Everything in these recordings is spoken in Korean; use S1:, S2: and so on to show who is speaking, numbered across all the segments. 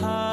S1: time.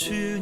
S1: to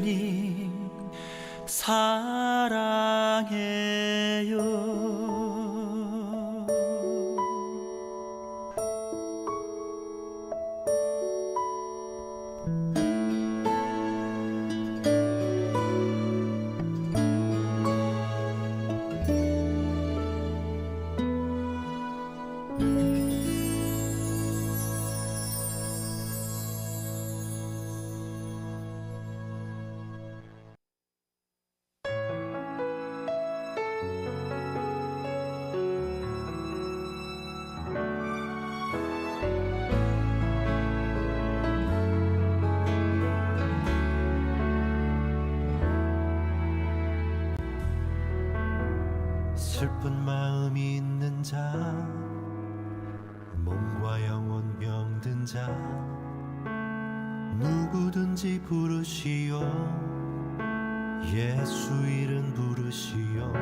S2: 슬픈 마음이 있는 자 몸과 영혼 병든 자 누구든지 부르시오. 예수 이름 부르시오.